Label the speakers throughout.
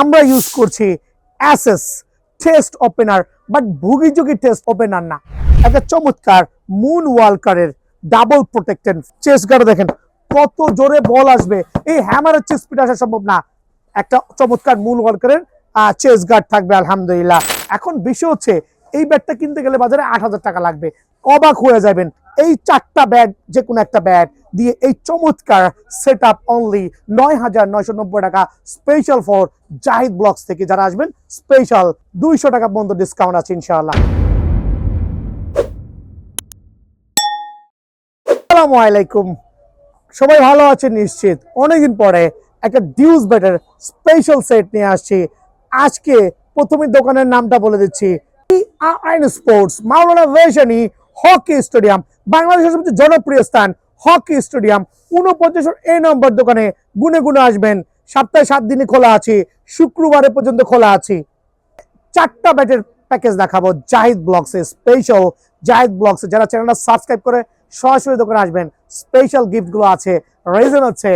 Speaker 1: আমরা ইউজ করছি SS test opener but ভুগিযোগী টেস্ট ওপেনার না। একটা চমৎকার মুন ওয়ালকারের ডাবল প্রোটেক্টেড চেস্ট গার্ড দেখেন, কত জোরে বল আসবে। এই হ্যামারের চেস্ট স্পিড আসা সম্ভব না। একটা চমৎকার মুন ওয়ালকারের চেস গার্ড থাকবে, আলহামদুলিল্লাহ। এখন বিষয় হচ্ছে, এই ব্যাটটা কিনতে গেলে বাজারে আট হাজার টাকা লাগবে। অবাক হয়ে যাবেন এই চারটা ব্যাট যে কোনো একটা ব্যাট দিয়ে এই চমৎকার সেট আপ অনলি নয় হাজার নয়শো নব্বই টাকা স্পেশাল ফর জাহিদ ব্লগস থেকে যারা আসবেন স্পেশাল দুইশো টাকা পর্যন্ত ডিসকাউন্ট আছে ইনশাআল্লাহ। আসসালামু আলাইকুম। সবাই ভালো আছেন? নিশ্চিত। অনেকদিন পরে একটা ডিউজ ব্যাটের স্পেশাল সেট নিয়ে আসছি। আজকে প্রথমে দোকানের নামটা বলে দিচ্ছি। আইন sports Maulana Bhashani hockey stadium বাংলাদেশের সবচেয়ে জনপ্রিয় স্থান, হকি স্টেডিয়াম। উনপঞ্চাশ এই নম্বর দোকানে গুনে গুনে আসবেন। সপ্তাহে সাত দিনে খোলা আছে, শুক্রবারে পর্যন্ত খোলা আছে। চারটা ব্যাটের প্যাকেজ দেখাবো, জাহিদ ব্লগসে স্পেশাল জাহিদ ব্লগসে যারা চ্যানেলটা সাবস্ক্রাইব করে সরাসরি দোকানে আসবেন স্পেশাল গিফটগুলো আছে রিজন হচ্ছে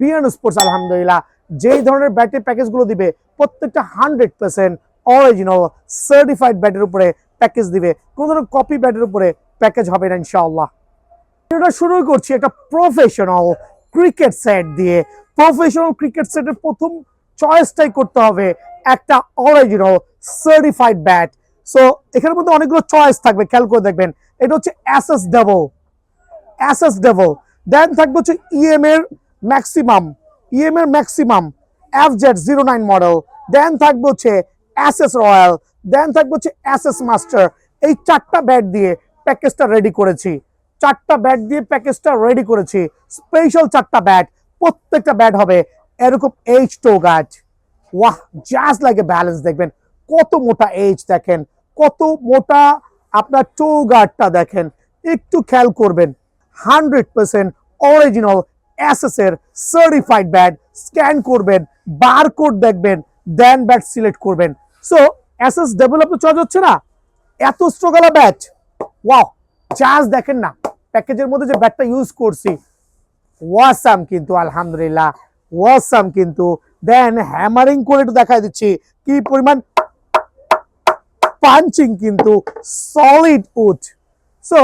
Speaker 1: বিয়ান স্পোর্টস আলহামদুলিল্লাহ। যেই ধরনের ব্যাটের প্যাকেজগুলো দিবে, প্রত্যেকটা হান্ড্রেড পার্সেন্ট অরিজিনাল সার্টিফাইড ব্যাটের উপরে প্যাকেজ দিবে। কোনো ধরনের কপি ব্যাটের উপরে প্যাকেজ হবে না, ইনশাআল্লাহ। এটা শুরু করছি একটা প্রফেশনাল ক্রিকেট সেট দিয়ে। প্রফেশনাল ক্রিকেট সেটের প্রথম চয়েসটাই করতে হবে একটা অরিজিনাল সার্টিফাইড ব্যাট সো এখানের মধ্যে অনেকগুলো চয়েস থাকবে, খেয়াল করে দেখবেন। এটা হচ্ছে SS devil SS devil then থাকবে হচ্ছে ইএম এর ম্যাক্সিমাম ইএম এর maximum F Z zero nine model then থাকবে হচ্ছে অ্যাসেস রয়্যাল দেন থাকবে হচ্ছে অ্যাসেস মাস্টার এই চারটা ব্যাট দিয়ে প্যাকেজটা রেডি করেছি। চারটা ব্যাট দিয়ে প্যাকেজটা রেডি করেছি। স্পেশাল চারটা ব্যাট প্রত্যেকটা ব্যাট হবে এরকম এইচ টো গাছ ওয়াহ জাস্ট লাগে ব্যালেন্স দেখবেন। কত মোটা এইচ দেখেন, কত মোটা আপনার টো গার্ডটা দেখেন। একটু খেয়াল করবেন হান্ড্রেড পার্সেন্ট অরিজিনাল এর সার্টিফাইড ব্যাট স্ক্যান করবেন বার কোড দেখবেন দেন ব্যাট সিলেক্ট করবেন। সো এসএস ডেভেলপ চার্জ হচ্ছে না? এত স্ট্রোগালা ব্যাট ওয়াও চার্জ দেখেন না প্যাকেজের মধ্যে যে ব্যাটটা ইউজ করছি ওয়াসাম কিন্তু, আলহামদুলিল্লাহ ওয়াসাম কিন্তু। দেন হ্যামারিং করে একটু দেখাই দিচ্ছি, কি পরিমাণ পাঞ্চিং কিন্তু সলিড উড সো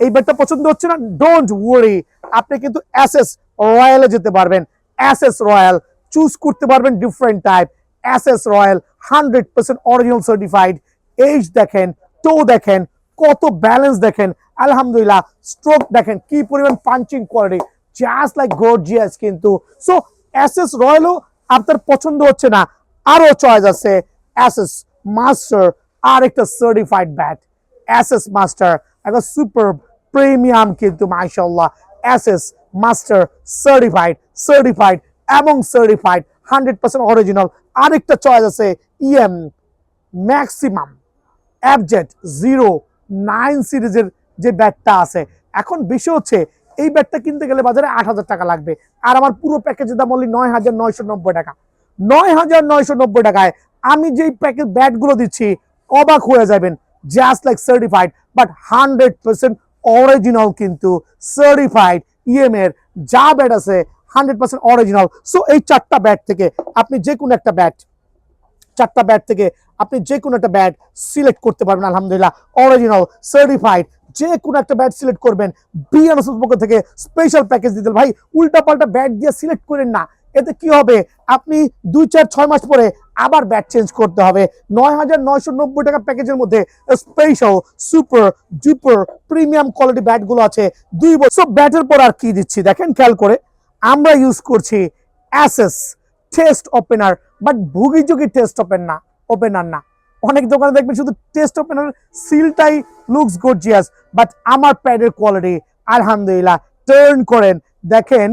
Speaker 1: এই ব্যাটটা পছন্দ হচ্ছে না ডোন্ট ওয়ারি আপনি কিন্তু এসএস রয়্যালে যেতে পারবেন। এসএস রয়্যাল চুজ করতে পারবেন different type SS royal hundred percent original certified edge দেখেন টো দেখেন কত ব্যালেন্স দেখেন। আলহামদুলিল্লাহ স্ট্রোক দেখেন কি পরিমাণ punching quality just like gorgeous কিন্তু। সো এসএস রয়্যালও আপনার পছন্দ হচ্ছে না আরও চয়েস আছে এসএস মাস্টার আর একটা সার্টিফাইড ব্যাট এসএস মাস্টার একটা সুপার প্রিমিয়াম কিন্তু, মাশাআল্লাহ এসএস মাস্টার সার্টিফাইড সার্টিফাইড এবং সার্টিফাইড হান্ড্রেড পার্সেন্ট অরিজিনাল আরেকটা চয়েস আছে ইএম ম্যাক্সিমাম অ্যাবজেট জিরো নাইন সিরিজের যে ব্যাটটা আছে। এখন বিষয় হচ্ছে, এই ব্যাটটা কিনতে গেলে বাজারে আট হাজার টাকা লাগবে। আর আমার পুরো প্যাকেজের দাম অনলি নয় হাজার নয়শো নব্বই টাকা। নয় হাজার নয়শো নব্বই টাকায় আমি যেই প্যাকেজ ব্যাটগুলো দিচ্ছি, অবাক হয়ে যাবেন just like certified but hundred percent original কিন্তু সার্টিফাইড ইএম এর যা ব্যাট আছে হান্ড্রেড পার্সেন্ট অরিজিনাল সো এই চারটা ব্যাট থেকে আপনি যে কোনো একটা ব্যাট, চারটা ব্যাট থেকে আপনি যে কোনো একটা ব্যাট সিলেক্ট করতে পারবেন, আলহামদুলিল্লাহ অরিজিনাল সার্টিফাইড যে কোনো একটা ব্যাট সিলেক্ট করবেন বিএনএস পক্ষ থেকে স্পেশাল প্যাকেজ দিতে ভাই উল্টা পাল্টা ব্যাট দিয়ে সিলেক্ট করেন না। এতে কি হবে? আপনি দুই, চার, ছয় মাস পরে আবার ব্যাট চেঞ্জ করতে হবে। নয় হাজার নয়শো নব্বই টাকা প্যাকেজের মধ্যে special super duper premium quality ব্যাটগুলো আছে। দুই বছর। ব্যাটের পর আর কি দিচ্ছি? দেখেন, খেয়াল করে। আমরা ইউজ করছি অ্যাসেস টেস্ট ওপেনার বাট ভুগিযোগী টেস্ট ওপেন না। ওপেনার না। অনেক দোকানে দেখবেন শুধু টেস্ট ওপেনার সিলটাই লুকস গর্জিয়াস বাট আমার প্যাডের কোয়ালিটি আলহামদুলিল্লাহ টার্ন করেন। দেখেন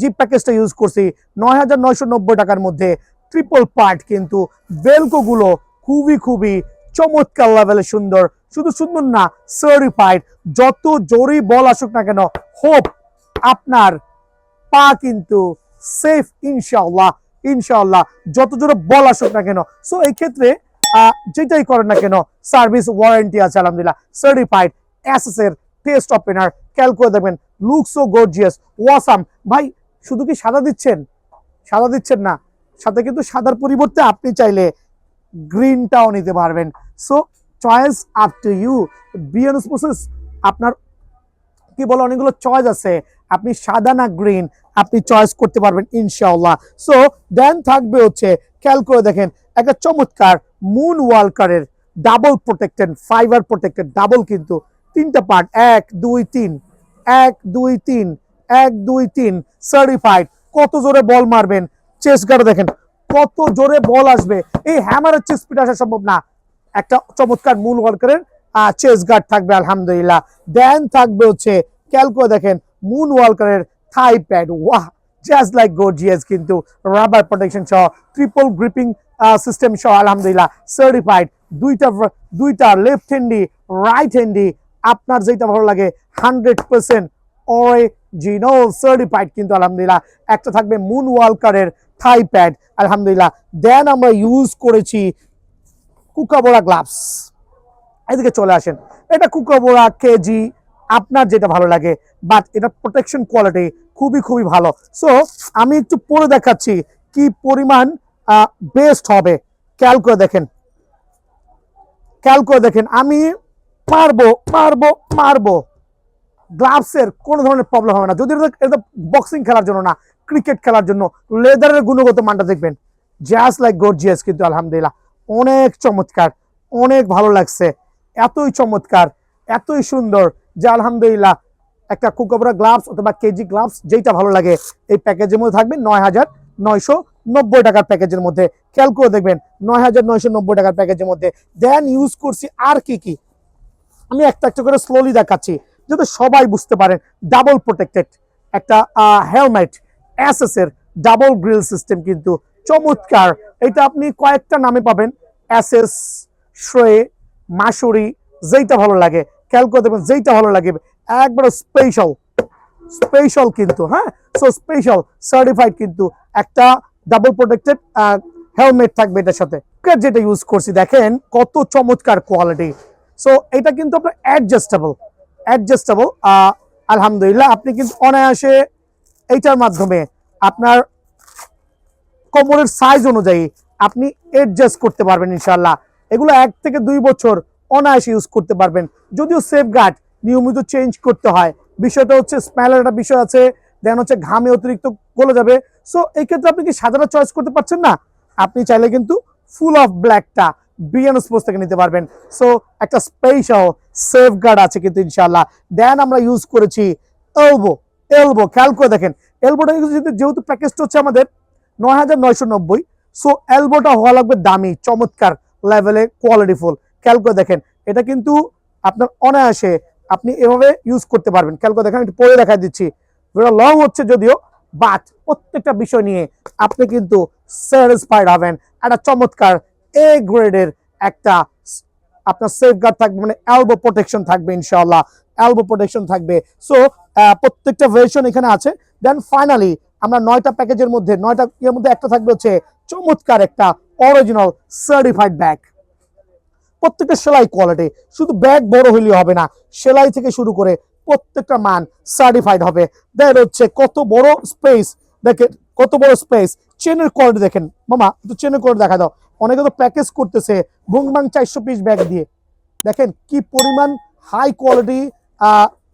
Speaker 1: যে প্যাকেজটা ইউজ করছি, নয় হাজার নয়শো নব্বই টাকার মধ্যে ট্রিপল পার্ট কিন্তু বেলকোগুলো খুবই খুবই চমৎকার লেভেলে সুন্দর। শুধু সুন্দর না সার্টিফাইড যত জোরেই বল আসুক না কেন হোপ আপনার পা কিন্তু সেফ ইনশাআল্লাহ। ইনশাআল্লাহ, যত জোরে বল আসুক না কেন। সো এই ক্ষেত্রে যেটাই করেন না কেন সার্ভিস ওয়ারেন্টি আছে, আলহামদুলিল্লাহ সার্টিফাইড এসএস এর টেস্ট ওপেনার খেয়াল করে দেখবেন লুক সো গর্জিয়াস ওয়াসাম ভাই, শুধু কি সাদা দিচ্ছেন? সাদা দিচ্ছেন না সাথে কিন্তু সাদার পরিবর্তে আপনি চাইলে গ্রিনটাও নিতে পারবেন। So choice up to you BN sports আপনার, কি বলে, অনেকগুলো চয়েস আছে। আপনি সাদা না গ্রিন আপনি চয়েস করতে পারবেন ইনশাআল্লাহ। সো দেন থাকবে হচ্ছে, খেয়াল করে দেখেন, একটা চমৎকার মুন ওয়ালকারের double protected fiber protected double কিন্তু তিনটা পার্ট এক, দুই, তিন, এক, দুই, তিন, এক, দুই, তিন সার্টিফাইড কত জোরে বল মারবেন? চেস গার্ড দেখেন, কত জোরে বল আসবে। এই হ্যামারের চেস্ট স্পিড আসা সম্ভব না। একটা চমৎকার মূল ওয়ার্কারের চেস গার্ড থাকবে, আলহামদুলিল্লাহ। দেন থাকবে হচ্ছে, খেয়াল করে দেখেন মুন ওয়ার্কারের থাই প্যাড ওয়াহ জাস্ট লাইক গর্জিয়াস কিন্তু রাবার প্রোটেকশন সহ ট্রিপল গ্রিপিং সিস্টেম সহ, আলহামদুলিল্লাহ সার্টিফাইড দুইটা দুইটা লেফট হ্যান্ডি রাইট হ্যান্ডি আপনার যেটা ভালো লাগে হান্ড্রেড পার্সেন্ট অরিজিনাল সার্টিফাইড কিন্তু আলহামদুলিল্লাহ, একটা থাকবে মুন ওয়ালকারের থাই প্যাড আলহামদুলিল্লাহ দেন আমরা ইউজ করেছি কুকাবোরা গ্লাভস এদিকে চলে আসেন। এটা কুকাবোরা কেজি আপনার যেটা ভালো লাগে বাট এটা প্রোটেকশন কোয়ালিটি খুবই খুবই ভালো। সো আমি একটু পরে দেখাচ্ছি কি পরিমাণ বেস্ট হবে। খেয়াল করে দেখেন। খেয়াল করে দেখেন। আমি মারবো মারবো মারবো গ্লাভসের কোনো ধরনের প্রবলেম হবে না। যদি এটা বক্সিং খেলার জন্য না ক্রিকেট খেলার জন্য লেদারের গুণগত মানটা দেখবেন। জাস্ট লাইক গর্জিয়াস কিন্তু আলহামদুলিল্লাহ, অনেক চমৎকার, অনেক ভালো লাগছে। এতই চমৎকার। এতই সুন্দর যে আলহামদুলিল্লাহ একটা কুকাবরা গ্লাভস অথবা কেজি গ্লাভস যেটা ভালো লাগে, এই প্যাকেজের মধ্যে থাকবে নয় হাজার নয়শো নব্বই টাকার প্যাকেজের মধ্যে। খেয়াল করে দেখবেন নয় হাজার নয়শো নব্বই টাকার প্যাকেজের মধ্যে। দেন ইউজ করছি আর কি কি? আমি একটা একটা করে স্লোলি দেখাচ্ছি, যাতে সবাই বুঝতে পারেন। ডাবল প্রোটেক্টেড একটা হেলমেট এর ডাবল গ্রিল সিস্টেম কিন্তু চমৎকার। এটা আপনি কয়েকটা নামে পাবেন এসএস শ্রয়ে মাসুরি যেইটা ভালো লাগে। খেয়াল করে দেখবেন, যেইটা ভালো লাগে। একবারে স্পেশাল স্পেশাল কিন্তু হ্যাঁ? সো স্পেশাল সার্টিফাইড কিন্তু একটা ডাবল প্রোটেক্টেড হেলমেট থাকবে এটার সাথে। যেটা ইউজ করছি, দেখেন কত চমৎকার কোয়ালিটি সো এটা কিন্তু আপনার অ্যাডজাস্টেবল অ্যাডজাস্টেবল আলহামদুলিল্লাহ আপনি কিন্তু অনায়াসে এইটার মাধ্যমে আপনার কোমরের সাইজ অনুযায়ী আপনি অ্যাডজাস্ট করতে পারবেন ইনশাল্লাহ এগুলো এক থেকে দুই বছর অনায়াসে ইউজ করতে পারবেন। যদিও সেফ গার্ড নিয়মিত চেঞ্জ করতে হয়। বিষয়টা হচ্ছে স্মেলের একটা বিষয় আছে। দেন হচ্ছে ঘামে অতিরিক্ত গলে যাবে। সো এই ক্ষেত্রে আপনি কি সাদাটা চয়েস করতে পারছেন না? আপনি চাইলে কিন্তু ফুল অফ ব্ল্যাকটা বিএন স্পোর্টস থেকে নিতে পারবেন। সো একটা স্পেশাল সেফ গার্ড আছে কিন্তু ইনশাল্লাহ দেন আমরা ইউজ করেছি এলবো এলবো খেয়াল করে দেখেন। এলবোটা যেহেতু- প্যাকেজটা হচ্ছে আমাদের নয় হাজার নয়শো নব্বই। সো এলবোটা হওয়া লাগবে দামি, চমৎকার লেভেলে কোয়ালিটি ফুল খেয়াল করে দেখেন, এটা কিন্তু আপনার অনায়াসে আপনি এভাবে ইউজ করতে পারবেন। খেয়াল করে দেখেন একটু পরে দেখা দিচ্ছি। লং হচ্ছে যদিও বাট প্রত্যেকটা বিষয় নিয়ে আপনি কিন্তু স্যাটিসফাইড হবেন। একটা চমৎকার এ গ্রেডের একটা আপনার সেফ গার্ড থাকবে মানে অ্যালবো প্রোটেকশন থাকবে ইনশাআল্লাহ। অ্যালবো প্রোটেকশন থাকবে। সো প্রত্যেকটা ভার্সন এখানে আছে। দেন ফাইনালি আমরা নয়টা প্যাকেজের মধ্যে, নয়টা ইয়ের মধ্যে একটা থাকবে হচ্ছে চমৎকার একটা অরিজিনাল সার্টিফাইড ব্যাগ প্রত্যেকটা সেলাই কোয়ালিটি শুধু ব্যাগ বড় হইলেও হবে না, সেলাই থেকে শুরু করে প্রত্যেকটা মান সার্টিফাইড হবে। দেন হচ্ছে কত বড় স্পেস দেখেন কত বড় স্পেস চেনের কোয়ালিটি দেখেন। মামা, একটু চেনের কোয়ালিটি দেখা দাও। অনেকে তো প্যাকেজ করতেছে বুংবাং চারশো পিস ব্যাগ দিয়ে। দেখেন কি পরিমাণ হাই কোয়ালিটি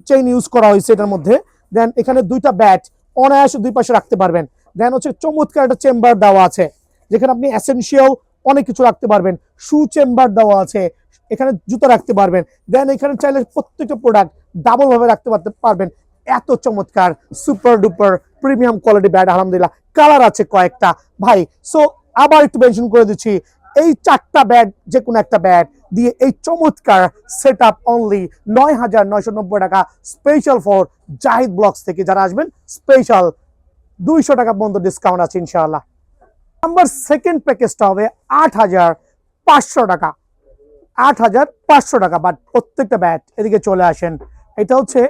Speaker 1: চেইন ইউজ করা হয়েছে এটার মধ্যে। দেন এখানে দুইটা ব্যাট অনায়াসে দুই পাশে রাখতে পারবেন। দেন হচ্ছে চমৎকার একটা চেম্বার দেওয়া আছে, যেখানে আপনি এসেনশিয়াল অনেক কিছু রাখতে পারবেন। শু চেম্বার দেওয়া আছে, এখানে জুতো রাখতে পারবেন। দেন এখানে চাইলে প্রত্যেকটা প্রোডাক্ট ডাবল ভাবে রাখতে পারবেন। এত চমৎকার super duper premium quality bat আলহামদুলিল্লাহ। কালার আছে কয়েকটা, ভাই। সো আবার একটু মেনশন করে দিচ্ছি, এই চারটা ব্যাট যে কোনো একটা ব্যাট দিয়ে এই চমৎকার সেট আপ অনলি নয় হাজার নয়শো নব্বই টাকা স্পেশাল ফর জাহিদ ব্লগস থেকে যারা আসবেন স্পেশাল দুইশো টাকা পর্যন্ত ডিসকাউন্ট আছে, ইনশাআল্লাহ। নাম্বার সেকেন্ড প্যাকেজটা হবে আট হাজার পাঁচশো টাকা। আট হাজার পাঁচশো টাকা বাট প্রত্যেকটা ব্যাট এদিকে চলে আসেন। এটা হচ্ছে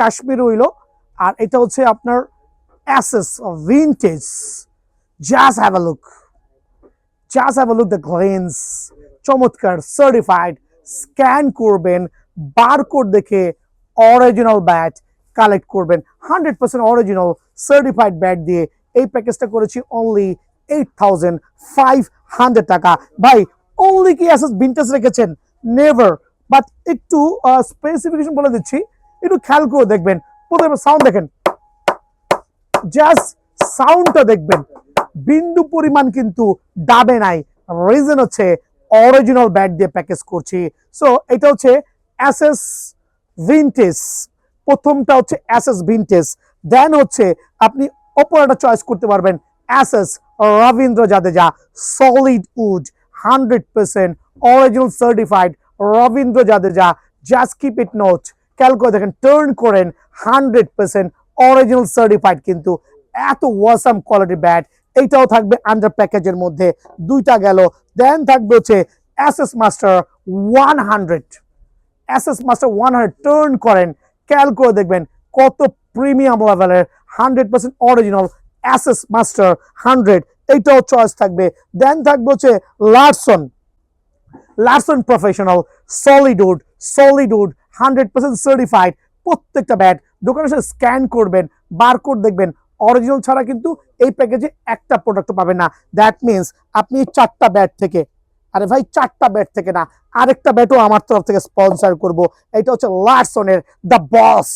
Speaker 1: কাশ্মীর উইলো আর এটা হচ্ছে আপনার SS vintage just have a just have the glance চমৎকার সার্টিফাইড স্ক্যান করবেন বারকোড দেখে অরিজিনাল ব্যাট কালেক্ট করবেন। Hundred percent original certified bat দিয়ে এই প্যাকেজটা করেছি only eight thousand five hundred টাকা। ভাই অনলি কি অ্যাসেস ভিন্টেজ রেখেছেন? নেভার বাট একটু স্পেসিফিকেশন বলে দিচ্ছি। একটু খেয়াল করে দেখবেন। প্রথমে সাউন্ড দেখেন। জাস্ট সাউন্ডটা দেখবেন। বিন্দু পরিমাণ কিন্তু দাবে নাই। রিজন হচ্ছে অরিজিনাল ব্যাট দিয়ে প্যাকেজ করছি। সো এটা হচ্ছে অ্যাসেস ভিনটেজ প্রথমটা হচ্ছে অ্যাসেস ভিনটেজ দেন হচ্ছে আপনি অপরাটা চয়েস করতে পারবেন। SS Ravindra Jadeja solid wood hundred percent original certified Ravindra Jadeja. Just keep it note খেয়াল করে দেখেন টার্ন করেন হান্ড্রেড পার্সেন্ট অরিজিনাল সার্টিফাইড কিন্তু এত ওয়াসাম কোয়ালিটি ব্যাট এইটাও থাকবে আন্ডার প্যাকেজের মধ্যে। দুইটা গেল। দেন থাকবে হচ্ছে S S master one hundred S S master one hundred turn করেন। খেয়াল করে দেখবেন কত প্রিমিয়াম লেভেলের hundred percent original SS master hundred এইটাও চয়েস থাকবে। দেন থাকবে হচ্ছে Larson Larson professional solid wood solid wood hundred percent certified প্রত্যেকটা ব্যাট দোকানে এসে স্ক্যান করবেন বারকোড দেখবেন অরিজিনাল ছাড়া কিন্তু এই প্যাকেজে একটা প্রোডাক্ট পাবেন না। দ্যাট মিনস আপনি চারটা ব্যাট থেকে, আরে ভাই চারটা ব্যাট থেকে না, আরেকটা ব্যাটও আমার তরফ থেকে স্পন্সর করব। এটা হচ্ছে লার্সনের দ্য বস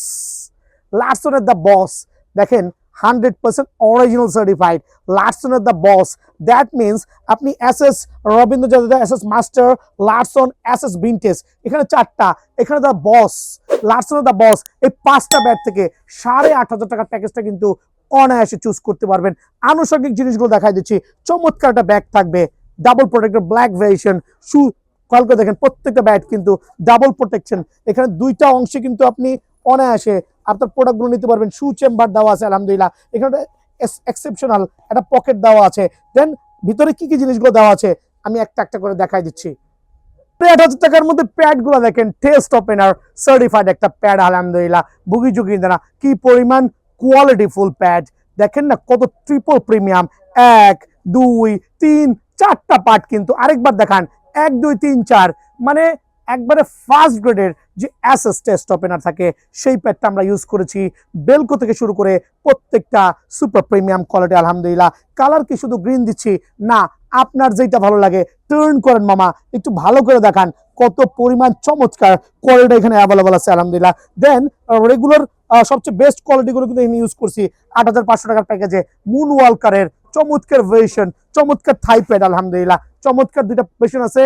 Speaker 1: লার্সনের দ্য বস দেখেন হান্ড্রেড পার্সেন্ট অরিজিনাল সার্টিফাইড লার্সনের দ্য বস দ্যাট মিনস আপনি S S Ravindra Jadeja S master Larson S vintage এখানে চারটা, এখানে দ্য বস লার্সনের দ্য বস এই পাঁচটা ব্যাট থেকে সাড়ে আট হাজার টাকার প্যাকেজটা কিন্তু অনায়াসে চুজ করতে পারবেন। আনুষঙ্গিক জিনিসগুলো দেখাই দিচ্ছি। চমৎকার একটা ব্যাগ থাকবে। Double protector black variation shoe call করে দেখেন, প্রত্যেকটা ব্যাট কিন্তু ডাবল প্রোটেকশন এখানে দুইটা অংশে কিন্তু আপনি অনায়াসে আপনার প্রোডাক্টগুলো নিতে পারবেন। শু চেম্বার দেওয়া আছে, আলহামদুলিল্লাহ। এখানে এক্সেপশনাল একটা পকেট দেওয়া আছে। দেন ভিতরে কি কি জিনিসগুলো দেওয়া আছে? আমি একটা একটা করে দেখাই দিচ্ছি। প্যাড হাজার টাকার মধ্যে প্যাডগুলো দেখেন টেস্ট ওপেনার সার্টিফাইড একটা প্যাড আলহামদুলিল্লাহ। বুগি জুগি না কি পরিমাণ কোয়ালিটি ফুল প্যাড দেখেন না, কত ট্রিপল প্রিমিয়াম এক, দুই, তিন, চারটা পার্ট কিন্তু আরেকবার দেখান। এক, দুই, তিন, চার। মানে একবারে ফার্স্ট গ্রেডের যে অ্যাসেস টেস্ট ওপেনার থাকে, সেই প্যাডটা আমরা ইউজ করেছি। বেলকো থেকে শুরু করে প্রত্যেকটা সুপার প্রিমিয়াম কোয়ালিটি আলহামদুলিল্লাহ। কালার কি শুধু গ্রিন দিচ্ছি? না, আপনার যেটা ভালো লাগে টার্ন করেন মামা, একটু ভালো করে দেখান। কত পরিমাণ চমৎকার কোয়ালিটি এখানে অ্যাভেলেবল আছে, আলহামদুলিল্লাহ। দেন রেগুলার সবচেয়ে বেস্ট কোয়ালিটিগুলো কিন্তু আমি ইউজ করছি আট হাজার পাঁচশো টাকার প্যাকেজে মুন ওয়ালকারের চমৎকার ভেরিয়েশন চমৎকার থাই প্যাড আলহামদুলিল্লাহ। চমৎকার দুইটা পেশন আছে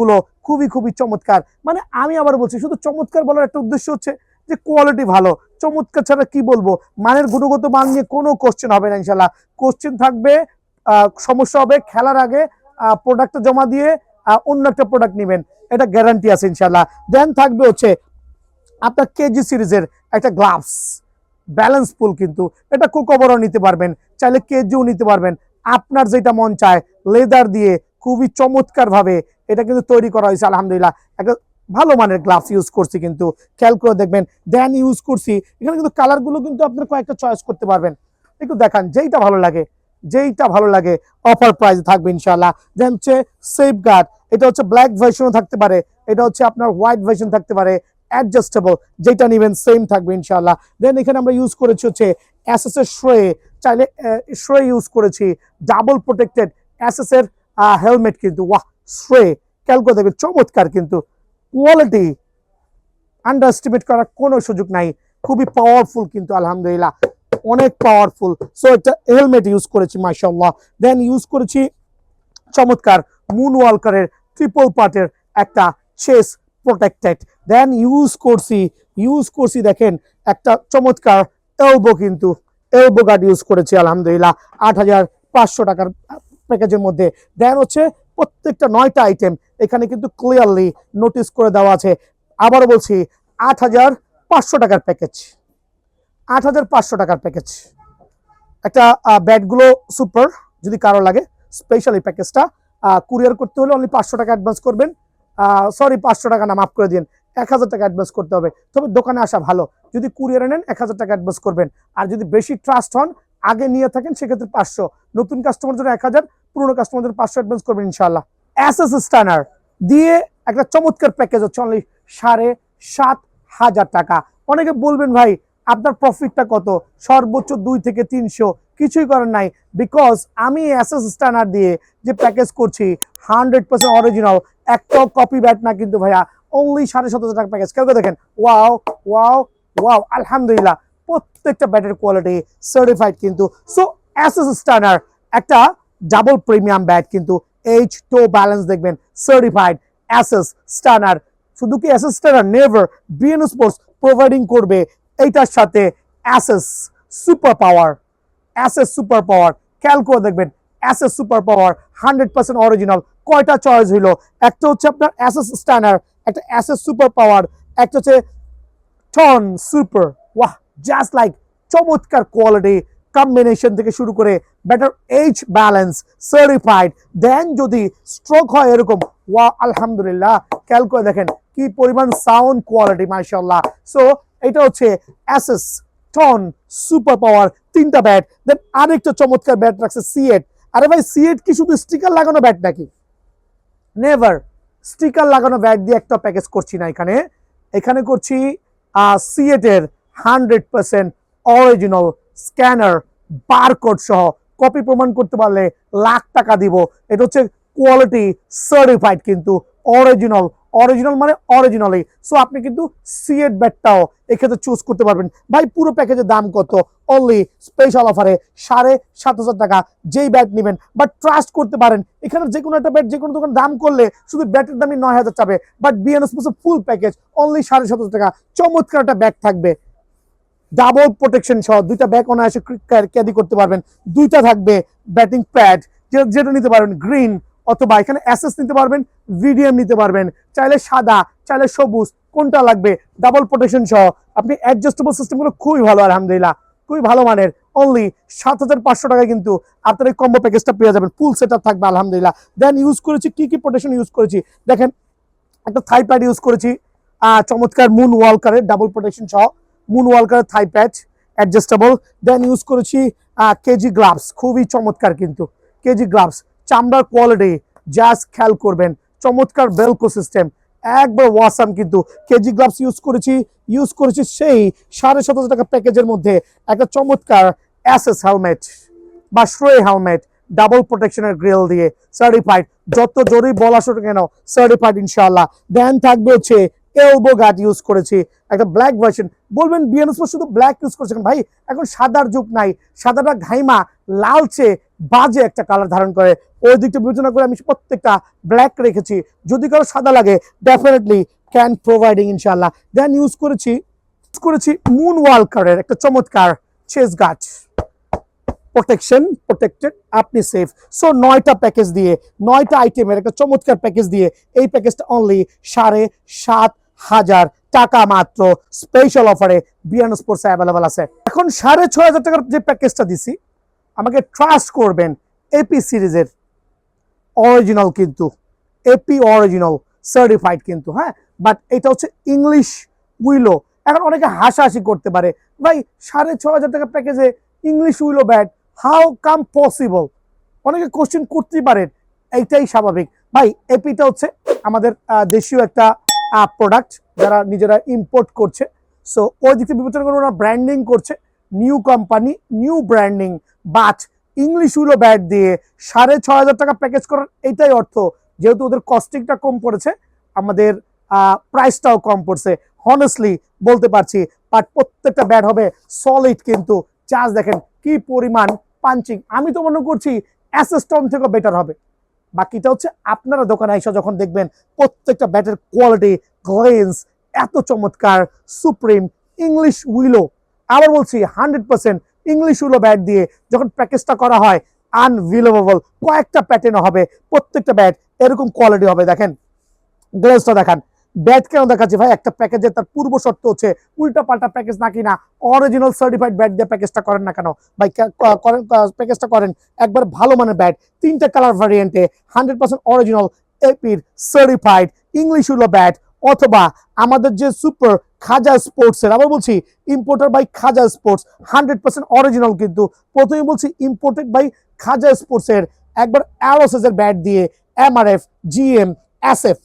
Speaker 1: গুলো খুবই খুবই চমৎকার। মানে আমি আবার বলছি, শুধু চমৎকার বলার একটা উদ্দেশ্য হচ্ছে যে কোয়ালিটি ভালো। চমৎকার ছাড়া কি বলব? মানের গুণগত মান নিয়ে কোনো কোশ্চেন হবে না ইনশাল্লাহ কোশ্চেন থাকবে সমস্যা হবে, খেলার আগে প্রোডাক্টটা জমা দিয়ে অন্য একটা প্রোডাক্ট নেবেন। এটা গ্যারান্টি আছে ইনশাল্লাহ দেন থাকবে হচ্ছে আপনার কেজি সিরিজের একটা গ্লাভস ব্যালেন্স ফুল কিন্তু। এটা কোকোবরও নিতে পারবেন, চাইলে কেজিও নিতে পারবেন। আপনার যেটা মন চায় লেদার দিয়ে খুবই চমৎকার ভাবে এটা কিন্তু তৈরি করা হয়েছে, আলহামদুলিল্লাহ। একটা ভালো মানের গ্লাভস ইউজ করছি কিন্তু। খেয়াল করে দেখবেন দেন ইউজ করছি। এখানে কিন্তু কালারগুলো কিন্তু আপনার কয়েকটা চয়েস করতে পারবেন। একটু দেখান, যেইটা ভালো লাগে, যেইটা ভালো লাগে অফার প্রাইস থাকবে ইনশাল্লাহ দেন হচ্ছে সেফ গার্ড এটা হচ্ছে ব্ল্যাক ভার্সনও থাকতে পারে, এটা হচ্ছে আপনার হোয়াইট ভার্সন থাকতে পারে। অ্যাডজাস্টেবল যেটা নেবেন সেম থাকবে ইনশাল্লাহ দেন এখানে আমরা ইউজ করেছি হচ্ছে এর শ্রে চাইলে শ্রে ইউজ করেছি ডাবল প্রোটেক্টেড এর হেলমেট কিন্তু। ওয়াহ শ্রে খেয়াল করে দেখবেন, চমৎকার কিন্তু। কোয়ালিটি আন্ডার এস্টিমেট করার কোনো সুযোগ নাই। খুবই পাওয়ারফুল কিন্তু, আলহামদুলিল্লাহ। অনেক পাওয়ারফুল সো একটা হেলমেট ইউজ করেছি মাশাল্লাহ দেন ইউজ করেছি চমৎকার মুন ওয়ালকারের ট্রিপল পার্টের একটা চেস প্রোটেক্টেড দেন ইউজ করছি ইউজ করছি দেখেন, একটা চমৎকার এলবো কিন্তু এলবো গার্ড ইউজ করেছি, আলহামদুলিল্লাহ। আট হাজার পাঁচশো টাকার প্যাকেজের মধ্যে। দেন হচ্ছে প্রত্যেকটা নয়টা আইটেম এখানে কিন্তু ক্লিয়ারলি নোটিস করে দেওয়া আছে। আবার বলছি, আট হাজার পাঁচশো টাকার প্যাকেজ আট হাজার পাঁচশো টাকার প্যাকেজ একটা ব্যাটগুলো সুপার যদি কারও লাগে স্পেশালি প্যাকেজটা কুরিয়ার করতে হলে অনলি পাঁচশো টাকা অ্যাডভান্স করবেন। সরি পাঁচশো টাকা না, মাফ করে দিন এক হাজার টাকা অ্যাডভান্স করতে হবে। তবে দোকানে আসা ভালো। যদি কুরিয়ারে নেন এক হাজার টাকা অ্যাডভান্স করবেন। আর যদি বেশি ট্রাস্ট হন, আগে নিয়ে থাকেন, সেক্ষেত্রে পাঁচশো। নতুন কাস্টমার জন্য এক হাজার, পুরোনো কাস্টমার জন্য পাঁচশো অ্যাডভান্স করবেন ইনশাল্লাহ এস এস স্টানার দিয়ে একটা চমৎকার প্যাকেজ হচ্ছে অনলি সাড়ে সাত হাজার টাকা। অনেকে বলবেন, ভাই, আপনার প্রফিটটা কত? সর্বোচ্চ দুই থেকে তিনশো। কিছুই করার নাই বিকজ আমি অ্যাসেস স্ট্যান্ডার দিয়ে যে প্যাকেজ করছি হান্ড্রেড পার্সেন্ট অরিজিনাল একটাও কপি ব্যাট না কিন্তু ভাইয়া অনলি সাড়ে সতেরো টাকা প্যাকেজ কেউ দেখেন ওয়াও ওয়াও ওয়াও আলহামদুলিল্লাহ, প্রত্যেকটা ব্যাটের কোয়ালিটি সার্টিফাইড কিন্তু। সো অ্যাসেস স্ট্যান্ডার একটা ডাবল প্রিমিয়াম ব্যাট কিন্তু এইচ টো ব্যালেন্স দেখবেন সার্টিফাইড অ্যাসেস স্ট্যান্ডার শুধু কি SS standard never BN sports providing করবে, এইটার সাথে SS super power SS super power খেয়াল করে দেখবেন SS super power hundred percent original কয়টা চয়েস হইল? একটা হচ্ছে আপনার অ্যাসেস স্ট্যান্ডার্ড একটা অ্যাসেস সুপার পাওয়ার একটা হচ্ছে টন সুপার ওয়াহ জাস্ট লাইক চমৎকার কোয়ালিটি কম্বিনেশন থেকে শুরু করে better H balance certified then যদি স্ট্রোক হয় এরকম ওয়া আলহামদুলিল্লাহ। খেয়াল করে দেখেন, কি পরিমাণ সাউন্ড কোয়ালিটি মাশাআল্লাহ। সো এটা হচ্ছে অ্যাসেস টন সুপার পাওয়ার তিনটা ব্যাট দেন আরেকটা চমৎকার ব্যাট রাখছে সিএট আরে ভাই সিএট কি শুধু স্টিকার লাগানো ব্যাট নাকি? নেভার স্টিকার লাগানো ব্যাট দিয়ে একটা প্যাকেজ করছি না এখানে। এখানে করছি সিএট এর hundred percent original scanner barcode সহ। কপি প্রমাণ করতে পারলে লাখ টাকা দিব। এটা হচ্ছে কোয়ালিটি সার্টিফাইড কিন্তু অরিজিনাল অরিজিনাল মানে অরিজিনালি সো আপনি কিন্তু সিএট ব্যাটটাও এক্ষেত্রে চুজ করতে পারবেন। ভাই, পুরো প্যাকেজের দাম কত? অনলি স্পেশাল অফারে সাড়ে সাত হাজার টাকা যেই ব্যাট নেবেন। বাট ট্রাস্ট করতে পারেন, এখানে যে কোনো একটা ব্যাট যে কোনো দোকান দাম করলে শুধু ব্যাটের দামই নয় হাজার চাবে but BNS full package only সাড়ে সাত হাজার টাকা। চমৎকার একটা ব্যাগ থাকবে। ডাবল প্রোটেকশন সহ দুইটা ব্যাগ অনায়াসে ক্যারি করতে পারবেন। দুইটা থাকবে ব্যাটিং প্যাড যেটা নিতে পারবেন গ্রিন অথবা এখানে অ্যাসেস নিতে পারবেন ভিডিএম নিতে পারবেন। চাইলে সাদা, চাইলে সবুজ, কোনটা লাগবে? ডাবল প্রোটেকশন সহ। আপনি অ্যাডজাস্টেবল সিস্টেমগুলো খুবই ভালো, আলহামদুলিল্লাহ। খুবই ভালো মানের। অনলি সাত হাজার পাঁচশো টাকায় কিন্তু আপনার এই কম্বো প্যাকেজটা পেয়ে যাবেন। ফুল সেট থাকবে, আলহামদুলিল্লাহ। দেন ইউজ করেছি, কি কি প্রোটেকশন ইউজ করেছি? দেখেন, একটা থাই প্যাড ইউজ করেছি। চমৎকার মুন ওয়ালকারের ডাবল প্রোটেকশন সহ। মুন ওয়ালকারের thigh pad adjustable then use করেছি কেজি গ্লাভস খুবই চমৎকার কিন্তু। কেজি গ্লাভস চামড়ার কোয়ালিটি জাস্ট খেয়াল করবেন। চমৎকার বেলকো সিস্টেম একবার ওয়াসাম কিন্তু কেজি গ্লাভস ইউজ করেছি ইউজ করেছি সেই সাড়ে সতেরো টাকা প্যাকেজের মধ্যে। একটা চমৎকার অ্যাসেস হেলমেট বা শ্রে হেলমেট ডাবল প্রোটেকশনের গ্রিল দিয়ে সার্টিফাইড যত জোরেই বল আসুক কেন সার্টিফাইড ইনশাআল্লাহ। দেন থাকবে হচ্ছে এলবো গার্ড ইউজ করেছি, একটা ব্ল্যাক ভার্সন বলবেন বিএনএস শুধু ব্ল্যাক ইউজ করেছেন ভাই, এখন সাদার যুগ নাই, সাদাটা ঘাইমা, লালচে, বাজে একটা কালার ধারণ করে। ওই দিকটা বিবেচনা করে আমি প্রত্যেকটা ব্ল্যাক রেখেছি। যদি কারও সাদা লাগে ডেফিনেটলি ক্যান প্রোভাইডিং ইনশাল্লাহ দেন ইউজ করেছি করেছি মুন ওয়ালকারের একটা চমৎকার চেস গাছ প্রোটেকশন প্রোটেক্টেড আপনি সেফ সো নয়টা প্যাকেজ দিয়ে, নয়টা আইটেমের একটা চমৎকার প্যাকেজ দিয়ে, এই প্যাকেজটা অনলি সাড়ে সাত হাজার টাকা মাত্র। স্পেশাল অফারে বিয়ান স্পোর্টস অ্যাভেলেবল আছে। এখন সাড়ে ছয় হাজার টাকার যে প্যাকেজটা দিছি, আমাকে ট্রাস্ট করবেন এপি সিরিজের অরিজিনাল কিন্তু এপি অরিজিনাল সার্টিফাইড কিন্তু হ্যাঁ? বাট এটা হচ্ছে ইংলিশ উইলো এখন অনেকে হাসাহাসি করতে পারে, ভাই, সাড়ে ছ হাজার টাকা প্যাকেজে English willow bat how come possible অনেকে কোশ্চেন করতেই পারেন, এইটাই স্বাভাবিক। ভাই এপিটা হচ্ছে আমাদের দেশীয় একটা প্রোডাক্ট যারা নিজেরা ইম্পোর্ট করছে। সো ওই দিক থেকে বিবেচনা করে ওরা ব্র্যান্ডিং করছে। New company new branding but English willow bat দিয়ে সাড়ে ছ হাজার টাকা প্যাকেজ করার এইটাই অর্থ। যেহেতু ওদের কস্টিংটা কম পড়েছে, আমাদের প্রাইসটাও কম পড়ছে। হনেস্টলি বলতে পারছি বাট প্রত্যেকটা ব্যাট হবে। সলিড কিন্তু। চার্জ দেখেন কি পরিমাণ পাঞ্চিং আমি তো মনে করছি অ্যাসেস্টন থেকে বেটার হবে। বাকিটা হচ্ছে আপনারা দোকানে আইসা যখন দেখবেন প্রত্যেকটা ব্যাটের কোয়ালিটি গ্লেন্স এত চমৎকার সুপ্রিম ইংলিশ উইলো আবার বলছি hundred percent English willow bat দিয়ে যখন প্যাকেজটা করা হয় আনভিলেবল কয়েকটা প্যাটার্ন হবে, প্রত্যেকটা ব্যাট এরকম কোয়ালিটি হবে, দেখেন। গ্লেন্সটা দেখান। ব্যাট কেন দেখাচ্ছি ভাই? একটা প্যাকেজে তার পূর্ব শর্ত হচ্ছে উল্টা পাল্টা প্যাকেজ না কিনা অরিজিনাল সার্টিফাইড ব্যাট দিয়ে প্যাকেজটা করেন না কেন? ভাই করেন প্যাকেজটা করেন, একবার ভালো মানের ব্যাট তিনটা কালার ভ্যারিয়েন্টে হান্ড্রেড পার্সেন্ট অরিজিনাল এপির সার্টিফাইড ইংলিশ উলো ব্যাট অথবা আমাদের যে সুপার খাজা স্পোর্টসের আবার বলছি importer by Khaja sports hundred percent original কিন্তু। প্রথমে বলছি ইম্পোর্টেড বাই খাজা স্পোর্টসের একবার অ্যারোসেসের ব্যাট দিয়ে MRF GM SF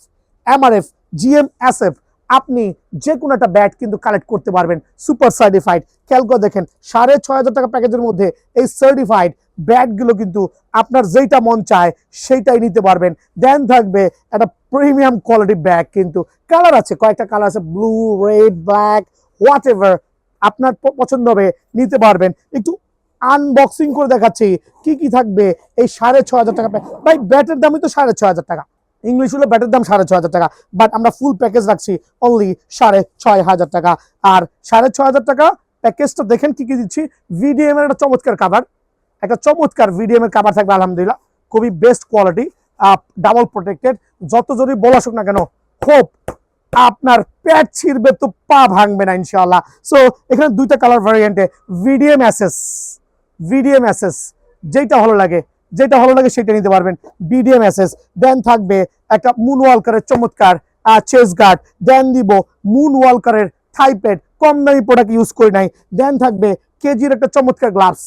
Speaker 1: MRF GM SF আপনি যে কোনো একটা ব্যাট কিন্তু কালেক্ট করতে পারবেন সুপার সার্টিফাইড খেয়াল করে দেখেন, সাড়ে ছয় হাজার টাকা প্যাকেজের মধ্যে এই সার্টিফাইড ব্যাটগুলো কিন্তু আপনার যেইটা মন চায়, সেইটাই নিতে পারবেন। দেন থাকবে একটা প্রিমিয়াম কোয়ালিটি ব্যাগ কিন্তু কালার আছে, কয়েকটা কালার আছে blue red black whatever আপনার পছন্দ হবে, নিতে পারবেন। একটু আনবক্সিং করে দেখাচ্ছি, কি কি থাকবে এই সাড়ে ছ হাজার টাকা ভাই ব্যাটের দামই তো সাড়ে ছ হাজার টাকা। ইংলিশ হলো ব্যাটের দাম সাড়ে ছ হাজার টাকা বাট আমরা ফুল প্যাকেজ রাখছি অনলি সাড়ে ছয় হাজার টাকা। আর সাড়ে ছয় হাজার টাকা প্যাকেজটা দেখেন কি কি দিচ্ছি? ভিডিএম এর একটা চমৎকার কাভার একটা চমৎকার ভিডিএম এর কাভার থাকবে, আলহামদুলিল্লাহ। খুবই বেস্ট কোয়ালিটি ডাবল প্রোটেক্টেড যত জোরই বলা আসুক না কেন, খুব আপনার প্যাট ছিঁড়বে, তো পা ভাঙবে না, ইনশাআল্লাহ। সো এখানে দুইটা কালার ভ্যারিয়েন্টে ভিডিএম অ্যাসেস ভিডিএম অ্যাসেস যেটা ভালো লাগে যেটা ভালো লাগে সেটা নিতে পারবেন। বিডিএম অ্যাসেস দেন থাকবে একটা মুন ওয়ালকারের চমৎকার চেস গার্ড দেন দিব মুন ওয়ালকারের থাইপ্যাড কম দামি প্রোডাক্ট ইউজ করি নাই। দেন থাকবে কেজির একটা চমৎকার গ্লাভস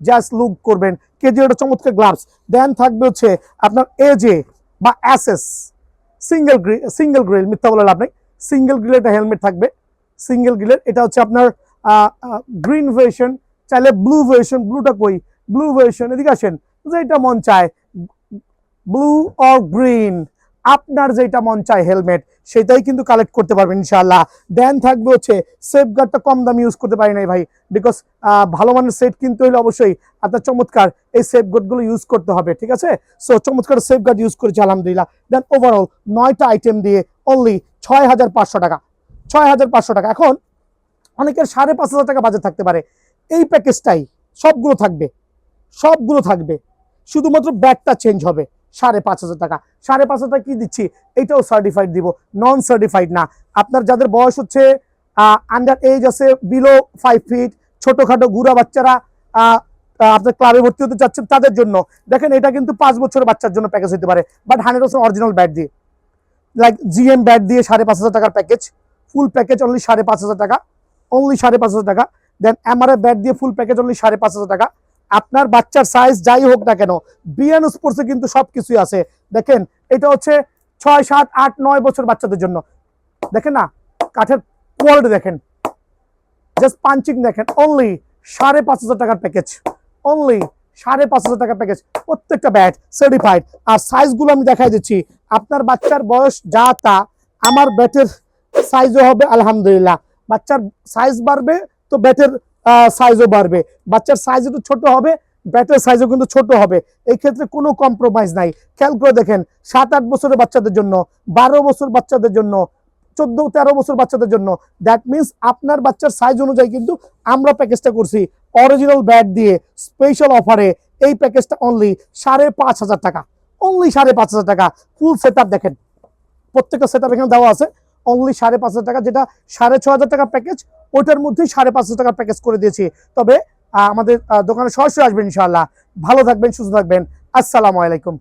Speaker 1: জাস্ট লুক করবেন, কেজির একটা চমৎকার গ্লাভস দেন থাকবে হচ্ছে আপনার এজে বা SS single grill single grill মিথ্যা বলে লাভ নেই। সিঙ্গেল গ্রিলের একটা হেলমেট থাকবে। সিঙ্গেল গ্রিলের এটা হচ্ছে আপনার গ্রিন ভার্সন চাইলে ব্লু ভার্সন ব্লুটা কই? ব্লু ভার্সন এদিকে আসেন। যেটা মন চায় ব্লু অর গ্রিন আপনার যেটা মন চায় হেলমেট সেটাই কিন্তু কালেক্ট করতে পারবেন ইনশাআল্লাহ। দেন থাকবে হচ্ছে সেফ গার্ডটা কম দামি ইউজ করতে পারি নাই ভাই বিকজ ভালো মানের সেট কিনতে হলে অবশ্যই আপনার চমৎকার এই সেফ গার্ডগুলো ইউজ করতে হবে, ঠিক আছে? সো চমৎকার সেফ গার্ড ইউজ করেছি, আলহামদুলিল্লাহ। দেন ওভারঅল নয়টা আইটেম দিয়ে অনলি ছয় হাজার পাঁচশো টাকা ছয় হাজার পাঁচশো টাকা। এখন অনেকের সাড়ে পাঁচ হাজার টাকা বাজেট থাকতে পারে। এই প্যাকেজটাই সবগুলো থাকবে সবগুলো থাকবে। শুধুমাত্র ব্যাগটা চেঞ্জ হবে। সাড়ে পাঁচ হাজার টাকা। সাড়ে পাঁচ হাজার টাকা কি দিচ্ছি? এটাও সার্টিফাইড দিব। নন সার্টিফাইড না। আপনার যাদের বয়স হচ্ছে আন্ডার এজ আছে বিলো ফাইভ ফিট ছোটখাটো গুড়া বাচ্চারা আপনার ক্লাবে ভর্তি হতে চাচ্ছেন, তাদের জন্য। দেখেন, এটা কিন্তু পাঁচ বছরের বাচ্চার জন্য প্যাকেজ হতে পারে। But hundred percent original bat দিয়ে। লাইক জিএম ব্যাট দিয়ে সাড়ে পাঁচ হাজার টাকার প্যাকেজ ফুল প্যাকেজ অনলি সাড়ে পাঁচ হাজার টাকা। অনলি সাড়ে পাঁচ হাজার টাকা। দেন এমআরএফ ব্যাট দিয়ে ফুল প্যাকেজ অনলি সাড়ে পাঁচ হাজার টাকা। আপনার বাচ্চার সাইজ যাই হোক না কেন, বিয়ান স্পোর্টসে কিন্তু সব কিছুই আছে। দেখেন, এটা হচ্ছে ছয়, সাত, আট, নয় বছর বাচ্চাদের জন্য। দেখেন না, কাঠের কোয়ালিটি দেখেন। জাস্ট পাঞ্চিং দেখেন অনলি সাড়ে পাঁচ হাজার টাকার প্যাকেজ অনলি সাড়ে পাঁচ হাজার টাকার প্যাকেজ প্রত্যেকটা ব্যাট সার্টিফাইড আর সাইজগুলো আমি দেখাই দিচ্ছি। আপনার বাচ্চার বয়স যা তা, আমার ব্যাটের সাইজও হবে, আলহামদুলিল্লাহ। বাচ্চার সাইজ বাড়বে, তো ব্যাটের সাইজও বাড়বে। বাচ্চার সাইজ একটু ছোট হবে ব্যাটের সাইজও কিন্তু ছোট হবে। এই ক্ষেত্রে কোনো কম্প্রোমাইজ নাই। খেয়াল করে দেখেন, সাত আট বছরের বাচ্চাদের জন্য, বারো বছর বাচ্চাদের জন্য, চোদ্দ, তেরো বছর বাচ্চাদের জন্য। দ্যাট মিনস আপনার বাচ্চার সাইজ অনুযায়ী কিন্তু আমরা প্যাকেজটা করছি। অরিজিনাল ব্যাট দিয়ে স্পেশাল অফারে এই প্যাকেজটা অনলি সাড়ে পাঁচ হাজার টাকা। অনলি সাড়ে পাঁচ হাজার টাকা। ফুল সেট দেখেন। প্রত্যেকটা সেট এখানে দেওয়া আছে। অনলি সাড়ে পাঁচ টাকা, যেটা সাড়ে ছ হাজার টাকা প্যাকেজ ওটার মধ্যেই সাড়ে পাঁচ টাকা প্যাকেজ করে দিয়েছি। তবে আমাদের দোকানে সরাসরি আসবেন ইনশাল্লাহ ভালো থাকবেন, সুস্থ থাকবেন। আসসালামু আলাইকুম।